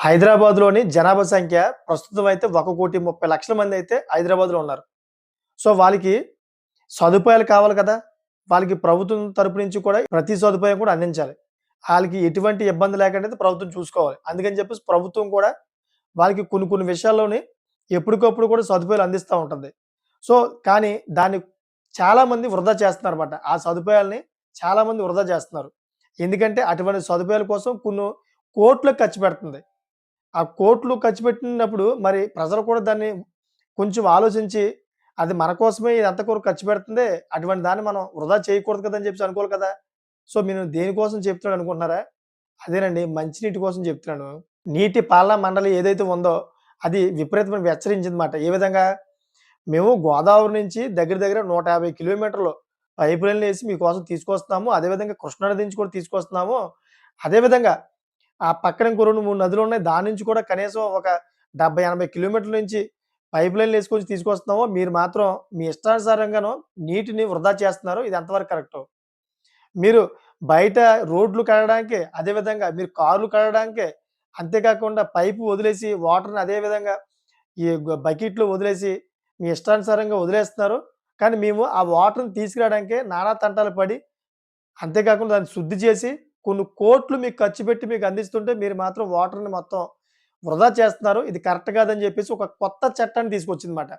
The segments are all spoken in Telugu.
హైదరాబాద్‌లోని జనాభా సంఖ్య ప్రస్తుతం అయితే 1,30,00,000 మంది అయితే హైదరాబాద్‌లో ఉన్నారు. సో, వాళ్ళకి సదుపాయాలు కావాలి కదా! వాళ్ళకి ప్రభుత్వం తరపు నుంచి కూడా ప్రతి సదుపాయం కూడా అందించాలి. వాళ్ళకి ఎటువంటి ఇబ్బంది లేకుండా అయితే ప్రభుత్వం చూసుకోవాలి. అందుకని చెప్పేసి ప్రభుత్వం కూడా వాళ్ళకి కొన్ని కొన్ని విషయాల్లోని ఎప్పటికప్పుడు కూడా సదుపాయాలు అందిస్తూ ఉంటుంది సో, కానీ దాన్ని చాలామంది వృధా చేస్తున్నారు అనమాట ఆ సదుపాయాల్ని చాలామంది వృధా చేస్తున్నారు. ఎందుకంటే అటువంటి సదుపాయాల కోసం కొన్ని కోట్లు ఖర్చు పెడుతుంది. ఆ కోట్లు ఖర్చు పెట్టినప్పుడు మరి ప్రజలు కూడా దాన్ని కొంచెం ఆలోచించి అది మన కోసమే ఇది కూడా ఖర్చు పెడుతుంది. అటువంటి దాన్ని మనం వృధా చేయకూడదు కదా! అని చెప్పేసి అనుకోవాలి కదా! సో, నేను దేనికోసం చెప్తున్నాను అనుకుంటున్నారా? అదేనండి మంచినీటి కోసం చెప్తున్నాను. నీటి పాలనా మండలి ఏదైతే ఉందో అది విపరీతమైన హెచ్చరించిందన్నమాట. ఏ విధంగా? మేము గోదావరి నుంచి దగ్గర దగ్గర 150 కిలోమీటర్లు పైప్ లైన్లు వేసి మీకోసం తీసుకొస్తున్నాము. అదేవిధంగా కృష్ణా నది నుంచి కూడా తీసుకొస్తున్నాము. అదేవిధంగా ఆ పక్కన ఇంకో 2, 3 నదులున్నాయి. దాని నుంచి కూడా కనీసం ఒక 70, 80 కిలోమీటర్ల నుంచి పైప్ లైన్లు వేసుకొని తీసుకొస్తున్నామో మీరు మాత్రం మీ ఇష్టానుసారంగాను నీటిని వృధా చేస్తున్నారు. ఇది ఎంతవరకు కరెక్ట్ మీరు బయట రోడ్లు కడడానికి అదేవిధంగా మీరు కార్లు కడడానికి అంతేకాకుండా పైపు వదిలేసి వాటర్‌ని అదే విధంగా ఈ బకెట్లు వదిలేసి మీ ఇష్టానుసారంగా వదిలేస్తున్నారు. కానీ మేము ఆ వాటర్‌ని తీసుకురావడానికే నానా తంటాలు పడి, అంతేకాకుండా దాన్ని శుద్ధి చేసి కొన్ని కోట్లు మీకు ఖర్చు పెట్టి మీకు అందిస్తుంటే మీరు మాత్రం వాటర్‌ని మొత్తం వృధా చేస్తున్నారు. ఇది కరెక్ట్ కాదని చెప్పేసి ఒక కొత్త చట్టాన్ని తీసుకొచ్చిందన్నమాట.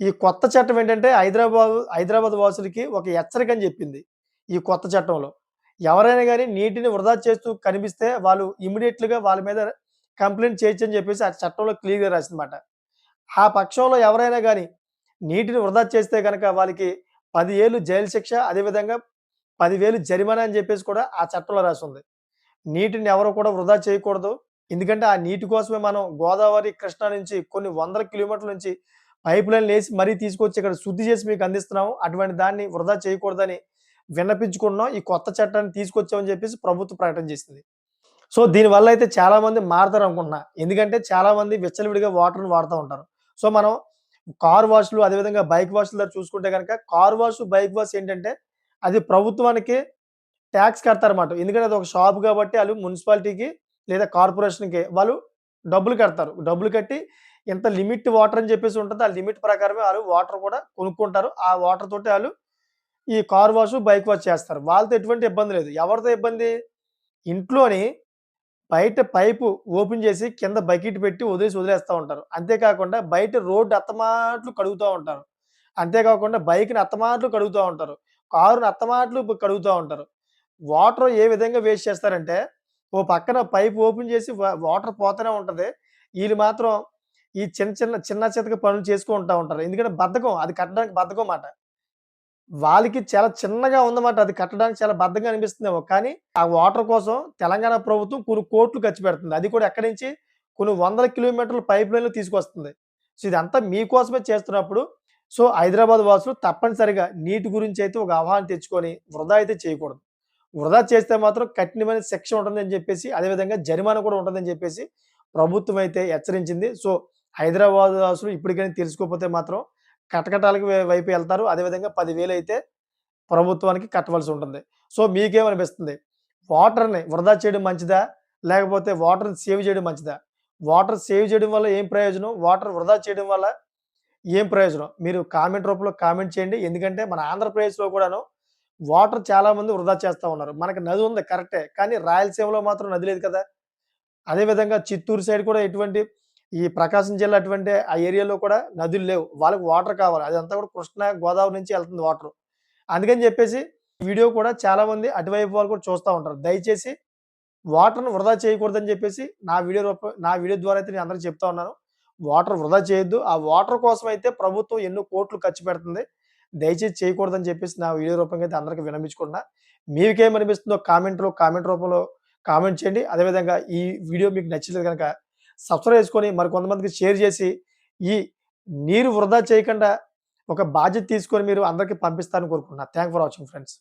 ఈ కొత్త చట్టం ఏంటంటే హైదరాబాద్ హైదరాబాద్ వాసులకి ఒక హెచ్చరిక అని చెప్పింది. ఈ కొత్త చట్టంలో. ఎవరైనా కానీ నీటిని వృధా చేస్తూ కనిపిస్తే వాళ్ళు ఇమీడియట్లుగా వాళ్ళ మీద కంప్లైంట్ చేయొచ్చు అని చెప్పేసి ఆ చట్టంలో క్లియర్‌గా రాసిందన్నమాట. ఆ పక్షంలో ఎవరైనా కానీ నీటిని వృధా చేస్తే కనుక వాళ్ళకి పది ఏళ్ళు జైలు శిక్ష, అదేవిధంగా పదివేలు జరిమానా అని చెప్పేసి కూడా ఆ చట్టంలో రాసి ఉంది నీటిని ఎవరు కూడా వృధా చేయకూడదు. ఎందుకంటే ఆ నీటి కోసమే మనం గోదావరి, కృష్ణా నుంచి కొన్ని వందల కిలోమీటర్ల నుంచి పైప్ లైన్‌లేసి మరీ తీసుకొచ్చి ఇక్కడ శుద్ధి చేసి మీకు అందిస్తున్నాము. అటువంటి దాన్ని వృధా చేయకూడదని విన్నపించుకుంటున్నాం. ఈ కొత్త చట్టాన్ని తీసుకొచ్చామని చెప్పేసి ప్రభుత్వం ప్రకటన చేసింది. సో, దీనివల్ల అయితే చాలామంది మారతారనుకుంటున్నా. ఎందుకంటే చాలామంది విచ్చలవిడిగా వాటర్‌ని వాడుతూ ఉంటారు. సో, మనం కార్ వాష్‌లు అదేవిధంగా బైక్ వాష్‌ల దగ్గర చూసుకుంటే కనుక కార్ వాష్, బైక్ వాష్ ఏంటంటే అది ప్రభుత్వానికి టాక్స్ కడతారన్నమాట. ఎందుకంటే అది ఒక షాప్ కాబట్టి వాళ్ళు మున్సిపాలిటీకి లేదా కార్పొరేషన్‌కి వాళ్ళు డబ్బులు కడతారు. డబ్బులు కట్టి ఇంత లిమిట్ వాటర్ అని చెప్పేసి ఉంటుంది ఆ లిమిట్ ప్రకారమే వాళ్ళు వాటర్ కూడా కొనుక్కుంటారు. ఆ వాటర్ తోటి వాళ్ళు ఈ కార్ వాష్, బైక్ వాష్ చేస్తారు. వాళ్ళతో ఎటువంటి ఇబ్బంది లేదు. ఎవరితో ఇబ్బంది? ఇంట్లోని బయట పైపు ఓపెన్ చేసి కింద బకెట్ పెట్టి వదిలేసి వదిలేస్తూ ఉంటారు. అంతేకాకుండా బయట రోడ్డు అత్తమాట్లు కడుగుతూ ఉంటారు. అంతేకాకుండా బైక్‌ని అత్తమాట్లు కడుగుతూ ఉంటారు. కారుని అత్తమాటలు కడుగుతూ ఉంటారు. వాటర్ ఏ విధంగా వేస్ట్ చేస్తారంటే ఓ పక్కన పైప్ ఓపెన్ చేసి వాటర్ పోతూనే ఉంటుంది వీళ్ళు మాత్రం ఈ చిన్న చిన్న చిన్న చితక పనులు చేసుకుంటూ ఉంటారు. ఎందుకంటే బద్ధకం. అది కట్టడానికి బద్ధకం మాట. వాళ్ళకి చాలా చిన్నగా ఉందన్నమాట. అది కట్టడానికి చాలా బద్ధంగా అనిపిస్తుందేమో. కానీ ఆ వాటర్ కోసం తెలంగాణ ప్రభుత్వం కొన్ని కోట్లు ఖర్చు పెడుతుంది. అది కూడా ఎక్కడి నుంచి? కొన్ని వందల కిలోమీటర్ల పైప్ లైన్‌లో తీసుకొస్తుంది. సో, ఇదంతా మీకోసమే చేస్తున్నప్పుడు సో, హైదరాబాద్ వాసులు తప్పనిసరిగా నీటి గురించి అయితే ఒక అవగాహన తెచ్చుకొని వృధా అయితే చేయకూడదు. వృధా చేస్తే మాత్రం కఠినమైన శిక్ష ఉంటుందని చెప్పేసి, అదేవిధంగా జరిమానా కూడా ఉంటుందని చెప్పేసి ప్రభుత్వం అయితే హెచ్చరించింది. సో, హైదరాబాద్ వాసులు ఇప్పటికైనా తెలుసుకోకపోతే మాత్రం కటకటాలకు వైపు వెళ్తారు అదేవిధంగా పదివేలు అయితే ప్రభుత్వానికి కట్టవలసి ఉంటుంది. సో, మీకేమనిపిస్తుంది? వాటర్‌ని వృధా చేయడం మంచిదా? లేకపోతే వాటర్‌ని సేవ్ చేయడం మంచిదా? వాటర్ సేవ్ చేయడం వల్ల ఏం ప్రయోజనం? వాటర్ వృధా చేయడం వల్ల ఏం ప్రయోజనం? మీరు కామెంట్ రూపంలో కామెంట్ చేయండి. ఎందుకంటే మన ఆంధ్రప్రదేశ్‌లో కూడాను వాటర్ చాలామంది వృధా చేస్తూ ఉన్నారు. మనకు నది ఉంది కరెక్టే. కానీ రాయలసీమలో మాత్రం నది లేదు కదా! అదేవిధంగా చిత్తూరు సైడ్ కూడా ఎటువంటి ఈ ప్రకాశం జిల్లా అటువంటి ఆ ఏరియాలో కూడా నదులు లేవు. వాళ్ళకి వాటర్ కావాలి. అదంతా కూడా కృష్ణా, గోదావరి నుంచి వెళ్తుంది వాటర్ అందుకని చెప్పేసి వీడియో కూడా చాలామంది అటువైపు వాళ్ళు కూడా చూస్తూ ఉంటారు. దయచేసి వాటర్ను వృధా చేయకూడదని చెప్పేసి నా వీడియో రూప నా వీడియో ద్వారా అయితే నేను అందరికీ చెప్తా ఉన్నాను. వాటర్ వృధా చేయొద్దు. ఆ వాటర్ కోసం అయితే ప్రభుత్వం ఎన్నో కోట్లు ఖర్చు పెడుతుంది. దయచేసి చేయకూడదని చెప్పేసి నా వీడియో రూపంగా అయితే అందరికి విన్నవించుకుంటున్నా. మీకేమనిపిస్తుందో కామెంట్‌లో కామెంట్ రూపంలో కామెంట్ చేయండి. అదేవిధంగా ఈ వీడియో మీకు నచ్చలేదు కనుక సబ్స్క్రైబ్ చేసుకొని మరి కొంతమందికి షేర్ చేసి ఈ నీరు వృధా చేయకుండా ఒక బాధ్యత తీసుకొని మీరు అందరికి పంపిస్తారని కోరుకుంటున్నా. Thank for watching friends.